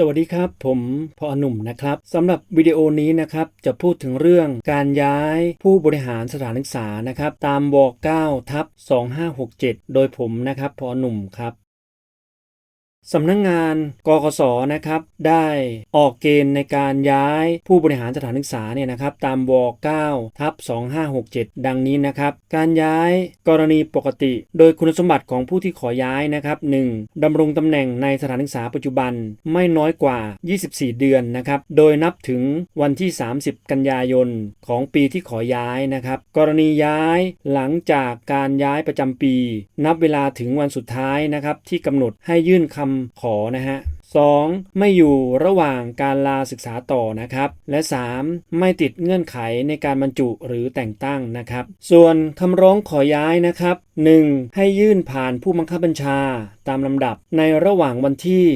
สวัสดีครับ ผมพอหนุ่มนะครับสำหรับวิดีโอนี้นะครับจะพูดถึงเรื่องการย้ายผู้บริหารสถานศึกษานะครับ ตามว9ทับ2567 โดยผมนะครับพอหนุ่มครับ สำนักงงานกกสนะครับได้ออกเกณฑ์ในการย้ายผู้บริหารสถานศึกษาเนี่ยนะครับตามว9ทับ2567 ดังนี้นะครับ การย้ายกรณีปกติ โดยคุณสมบัติของผู้ที่ขอย้ายนะครับ 1. ดำรงตำแหน่งในสถานศึกษาปัจจุบันไม่น้อยกว่า 24 เดือนนะครับโดยนับถึงวันที่ 30 กันยายนของปีที่ขอย้ายนะครับกรณีย้ายหลังจากการย้ายประจำปี นับเวลาถึงวันสุดท้ายนะครับที่กำหนดให้ยื่นคำขอนะฮะ 2. ไม่อยู่ระหว่างการลาศึกษาต่อนะครับ และ 3. ไม่ติดเงื่อนไขในการบรรจุหรือแต่งตั้งนะครับ ส่วนคำร้องขอย้ายนะครับ 1. ให้ยื่นผ่านผู้บังคับบัญชาตามลำดับในระหว่างวันที่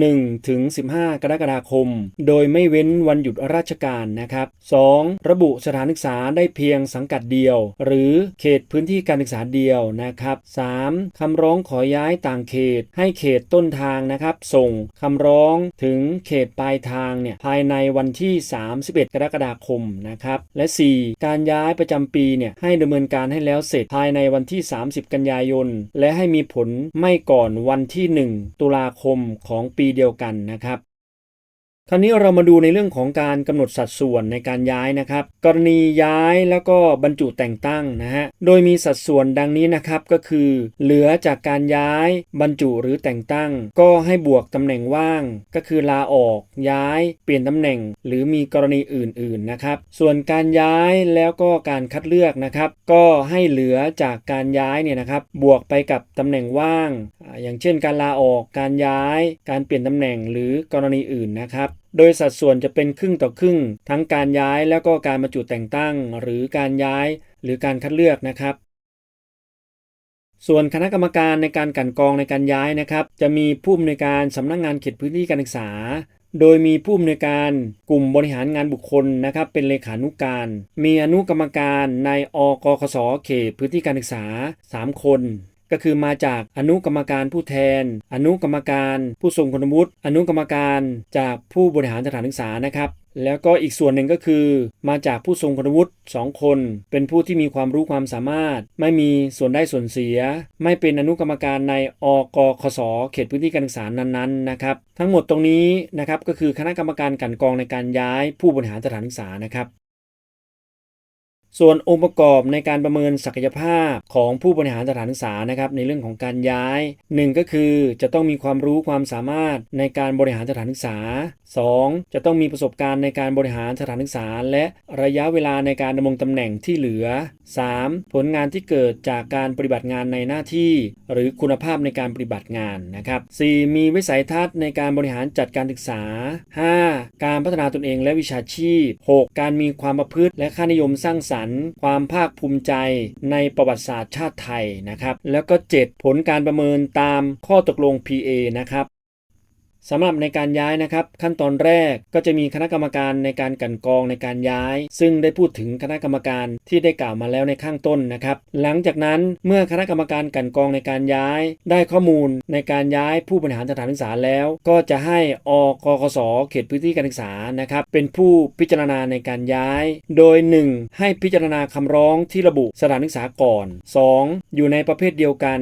1 ถึง 15 กรกฎาคม โดยไม่เว้นวันหยุดราชการนะครับ 2. ระบุสถานศึกษาได้เพียงสังกัดเดียว หรือเขตพื้นที่การศึกษาเดียวนะครับ 3. คำร้องขอย้ายต่างเขตให้เขตต้นทางนะครับ ส่งคำร้องถึงเขตปลายทางเนี่ยภายในวันที่ 31 กรกฎาคมนะครับ และ 4. การย้ายประจำปีเนี่ยให้ดำเนินการให้แล้วเสร็จภายในวันที่30 กันยายน และให้มีผลไม่ก่อนวันที่ 1 ตุลาคมของปีเดียวกันนะครับ คราวนี้เรามาดูในเรื่องของการกำหนดสัดส่วนในการย้ายนะครับ กรณีย้ายแล้วก็บรรจุแต่งตั้งนะฮะโดยมีสัดส่วนดังนี้นะครับก็คือ เหลือจากการย้ายบรรจุหรือแต่งตั้ง ก็ให้บวกตำแหน่งว่าง ก็คือลาออก ย้าย เปลี่ยนตำแหน่ง หรือมีกรณีอื่นๆนะครับ ส่วนการย้ายแล้วก็การคัดเลือกนะครับ ก็ให้เหลือจากการย้ายเนี่ยนะครับบวกไปกับตำแหน่งว่าง อย่างเช่น การลาออกการย้าย การเปลี่ยนตำแหน่งหรือกรณีอื่นนะครับ โดยสัดส่วนจะเป็นครึ่งต่อครึ่ง ทั้งการย้ายแล้วก็การบรรจุแต่งตั้ง หรือการย้ายหรือการคัดเลือกนะครับ ส่วนคณะกรรมการในการกันกองในการย้ายนะครับ จะมีผู้อำนวยการสำนักงงานเขตพื้นที่การศึกษา โดยมีผู้อำนวยการกลุ่มบริหารงานบุคคลนะครับ เป็นเลขานุกการ มีอนุกรรมการในอกคสเขตพื้นที่การศึกษา 3 คน ก็คือมาจากอนุกรรมการผู้แทน อนุกรรมการผู้ทรงคุณวุฒิอนุกรรมการจากผู้บริหารสถานศึกษานะครับ แล้วก็อีกส่วนหนึ่งก็คือ มาจากผู้ทรงคุณวุฒิ2คน เป็นผู้ที่มีความรู้ความสามารถ ไม่มีส่วนได้ส่วนเสีย ไม่เป็นอนุกรรมการในอกคสเขตพื้นที่การศึกษานั้นๆนะครับ ทั้งหมดตรงนี้นะครับก็คือคณะกรรมการกันกองในการย้ายผู้บริหารสถานศึกษานะครับ ส่วนองค์ประกอบในการประเมินศักยภาพของผู้บริหารสถานศึกษานะครับในเรื่องของการย้าย 1 ก็คือจะต้องมีความรู้ความสามารถในการบริหารสถานศึกษา 2. จะต้องมีประสบการณ์ในการบริหารสถานศึกษา และระยะเวลาในการดำรงตำแหน่งที่เหลือ 3. ผลงานที่เกิดจากการปฏิบัติงานในหน้าที่ หรือคุณภาพในการปฏิบัติงานนะครับ 4. มีวิสัยทัศน์ในการบริหารจัดการศึกษา 5. การพัฒนาตนเองและวิชาชีพ 6. การมีความประพฤติและค่านิยมสร้างสรรค์ความภาคภูมิใจในประวัติศาสตร์ชาติไทยนะครับ แล้วก็ 7. ผลการประเมินตามข้อตกลง PA นะครับ สำหรับในการย้ายนะครับ ขั้นตอนแรกก็จะมีคณะกรรมการในการกันกองในการย้าย ซึ่งได้พูดถึงคณะกรรมการที่ได้กล่าวมาแล้วในข้างต้นนะครับ หลังจากนั้นเมื่อคณะกรรมการกันกองในการย้าย ได้ข้อมูลในการย้ายผู้บริหารสถานศึกษาแล้ว ก็จะให้อกกสเขตพื้นที่การศึกษานะครับเป็นผู้พิจารณาในการย้าย โดย 1. ให้พิจารณาคำร้องที่ระบุสถานศึกษาก่อน 2. อยู่ในประเภทเดียวกัน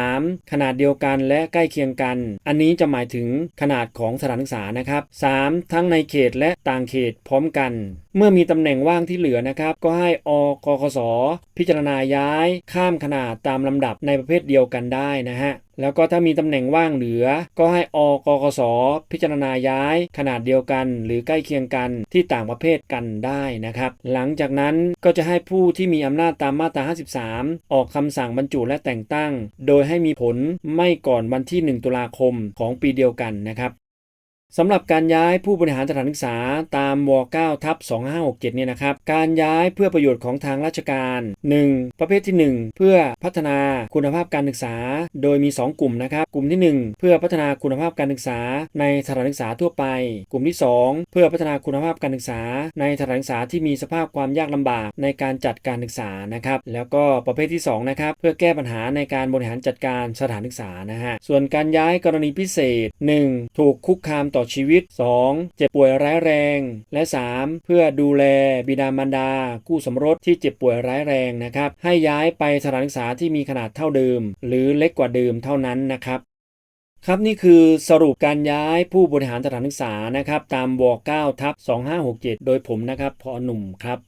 3. ขนาดเดียวกันและใกล้เคียงกัน อันนี้จะหมายถึงขนาดของสถานศึกษานะครับ 3. ทั้งในเขตและต่างเขตพร้อมกัน เมื่อมีตำแหน่งว่างที่เหลือนะครับ ก็ให้อกคส พิจารณาย้าย ข้ามขนาดตามลำดับในประเภทเดียวกันได้นะฮะแล้วก็ถ้ามีตำแหน่งว่างเหลือ ก็ให้อกกส พิจารณาย้าย ขนาดเดียวกัน หรือใกล้เคียงกันที่ต่างประเภทกันได้นะครับ หลังจากนั้นก็จะให้ผู้ที่มีอำนาจตามมาตรา 53 ออกคำสั่งบรรจุและแต่งตั้ง โดยให้มีผลไม่ก่อนวันที่ 1 ตุลาคมของปีเดียวกันนะครับ สำหรับการย้ายผู้บริหารสถานศึกษาตามว9ทับ2567เนี่ยนะครับ การย้ายเพื่อประโยชน์ของทางราชการ 1. ประเภทที่ 1 เพื่อพัฒนาคุณภาพการศึกษา โดยมี 2 กลุ่มนะครับ กลุ่มที่ 1 เพื่อพัฒนาคุณภาพการศึกษาในสถานศึกษาทั่วไป กลุ่มที่ 2 เพื่อพัฒนาคุณภาพการศึกษา ในสถานศึกษาที่มีสภาพความยากลำบากในการจัดการศึกษานะครับ แล้วก็ประเภทที่ 2 นะครับ เพื่อแก้ปัญหาในการบริหารจัดการสถานศึกษานะฮะ ส่วนการย้ายกรณีพิเศษ 1. ถูกคุกคามต่ออชีวิต 2. เจ็บป่วยร้ายแรง และ 3. เพื่อดูแลบิดามารดา คู่สมรสที่เจ็บป่วยร้ายแรงนะครับ ให้ย้ายไปสถานศึกษาที่มีขนาดเท่าเดิม หรือเล็กกว่าเดิมเท่านั้นนะครับครับนี่คือสรุปการย้ายผู้บริหารสถานศึกษานะครับ ตามว9ทับ2567 โดยผมนะครับพอหนุ่มครับ